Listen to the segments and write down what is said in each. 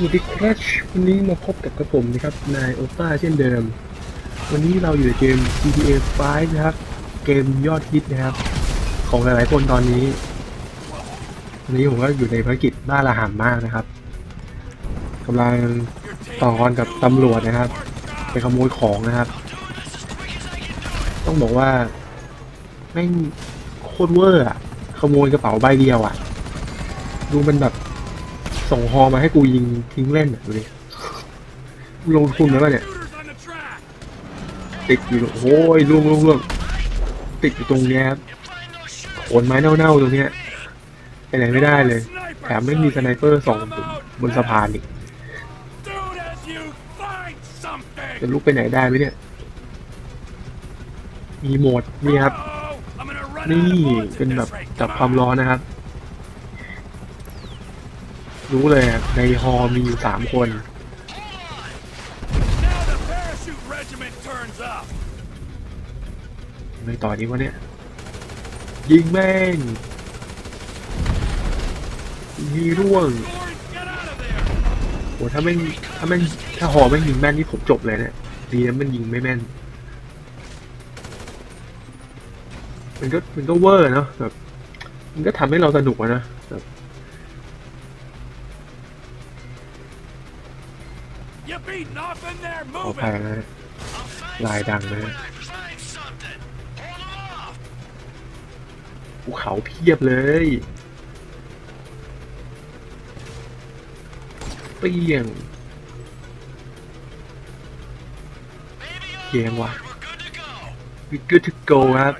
สวัสดีครับวันนี้มาพบกับกระผมนะครับนายโอต้าเช่นเดิม วันนี้เราอยู่ในเกม GTA 5 นะครับ เกมยอดฮิตนะครับ ของหลายๆคนตอนนี้วันนี้ผมก็อยู่ในภารกิจบ้าระห่ำมากนะครับกำลังต่อกรกับตำรวจนะครับ ไปขโมยของนะครับ ต้องบอกว่าแม่งโคตรเวอร์อะขโมยกระเป๋าใบเดียวอะดูมันแบบ ส่งฮอมาให้กูยิงทิ้งเล่นอดูดิลงทุนแล้วเนี่ย ติดอยู่โอ้ยล่วงล่วงล่วงติดอยู่ตรงเนี้ยโขนไม้เน่าๆตรงเนี้ยไปไหนไม่ได้เลยแถมไม่มีสไนเปอร์ส่องบนสะพานอีกจะลุกไปไหนได้ไหมเนี่ย มีโหมดนี่ครับ นี่เป็นแบบจับความร้อนนะครับ รู้เลยอะในฮอมีอยู่สามคน ไม่ต่อนี้วะเนี่ย ยิงแม่งยิงร่วงโหถ้าแม่งถ้าแม่งถ้าหอแม่งยิงแม่นนี่ผมจบเลยเนี่ยดีนะมันยิงไม่แม่น มันก็มันก็เวอร์เนาะแบบมันก็ทำให้เราสนุกอะนะแบบ ขอแพงนะลายดังนะฮะภูเขาเพียบเลยเปียงเกียงวะ we good to go ครับ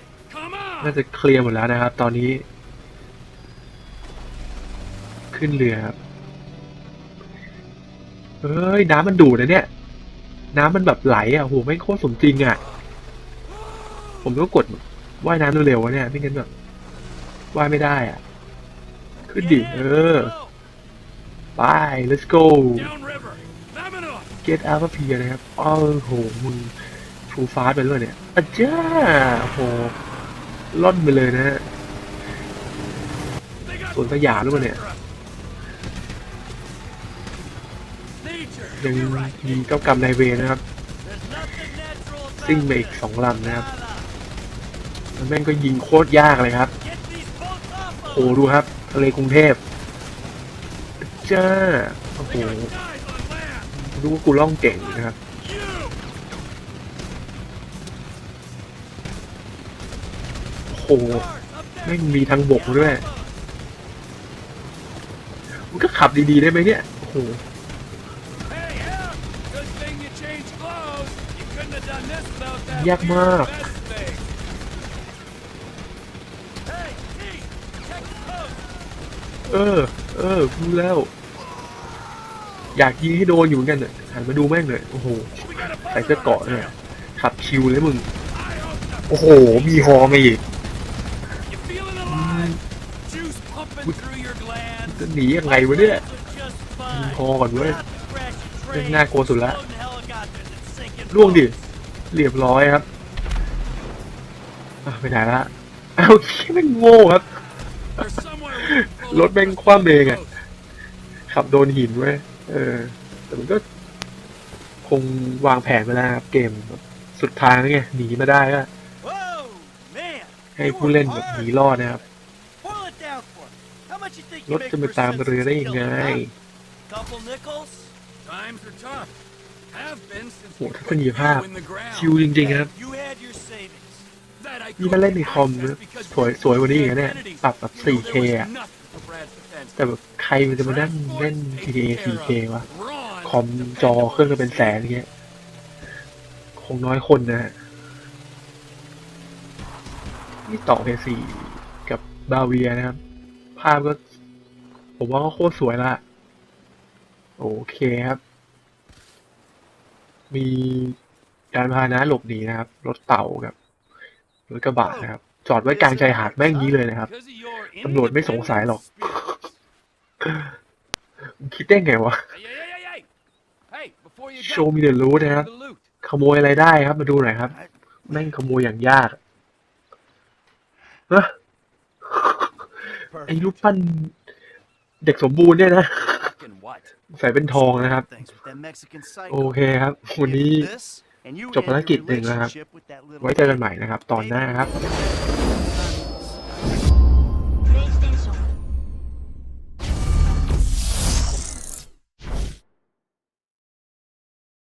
น่าจะเคลียร์หมดแล้วนะครับ ตอนนี้ ขึ้นเรือครับ เฮ้ย น้ำมันดูดนะเนี่ย น้ำมันแบบไหลอะโหไม่โคตรสมจริงอะ ผมต้องกดว่ายน้ำเร็วๆวะเนี่ยไม่งั้นแบบว่ายไม่ได้อะ ขึ้นดิเออไป let's go get out of here นะครับอ้าวโหมึงฟูฟ้าไปเลยเนี่ยอาจ้าโอ้โหล่อนไปเลยนะฮะสวนสยามหรือเปล่าเนี่ย ยังมีเก้ากรรมนายเวรนะครับ ซิ่งมาอีกสองลำนะครับแล้วแม่งก็ยิงโคตรยากเลยครับโอ้ดูครับ ทะเลกรุงเทพจ้าโอ้โหรู้ว่ากูล่องเก่งนะครับโอ้โหแม่งมีทางบกด้วย มันก็ขับดีๆได้ไหมเนี่ย โอ้โห ยากมาก เออ เออรู้แล้ว อยากยิงให้โดนอยู่เหมือนกันเนี่ยหันมาดูแม่งเลยโอ้โห ใส่เสื้อเกราะเนี่ยขับชิวเลยมึง โอ้โห มีฮอมาอีกจะหนียังไงวะเนี่ยยิงฮอก่อนเว้ยเรื่องน่ากลัวสุดละล่วงดิ เรียบร้อยครับอะไม่ได้ละอ้าวคิดแม่งโง่ครับ รถแม่งคว่ำเองอะ ขับโดนหินเว้ยเออ แต่มันก็ คงวางแผนไปแล้วครับ เกมแบบสุดทางไงหนีมาได้ก็ให้ผู้เล่นแบบหนีรอดนะครับ รถจะมาตามเรือได้ยังไง โหทัศนียภาพชิวจริงๆครับนี่ถ้าเล่นในคอมนะสวยสวยกว่านี้อีกนะเนี่ยปรับแบบ 4K อะแต่แบบใครมันจะมานั่งเล่น GTA 4K วะคอมจอเครื่องก็เป็นแสนอย่างเงี้ย คงน้อยคนนะฮะนี่ต่อเพสี่กับบาเวียนะครับ ภาพก็ ผมว่าก็โคตรสวยละ โอเคครับ มีการพาหนะหลบหนีนะครับ รถเต่ากับรถกระบะนะครับ จอดไว้กลางชายหาดแม่งนี้เลยนะครับตำรวจไม่สงสัยหรอก คิดได้ไงวะ โชว์มีเดรู้นะครับ ขโมยอะไรได้ครับ มาดูหน่อยครับ แม่งขโมยอย่างยากเฮ้ยไอ้รูปปั้นเด็กสมบูรณ์เนี่ยนะ ใส่เป็นทองนะครับ โอเคครับ วันนี้จบภารกิจหนึ่งแล้วครับ ไว้เจอกันใหม่นะครับ ตอนหน้าครับ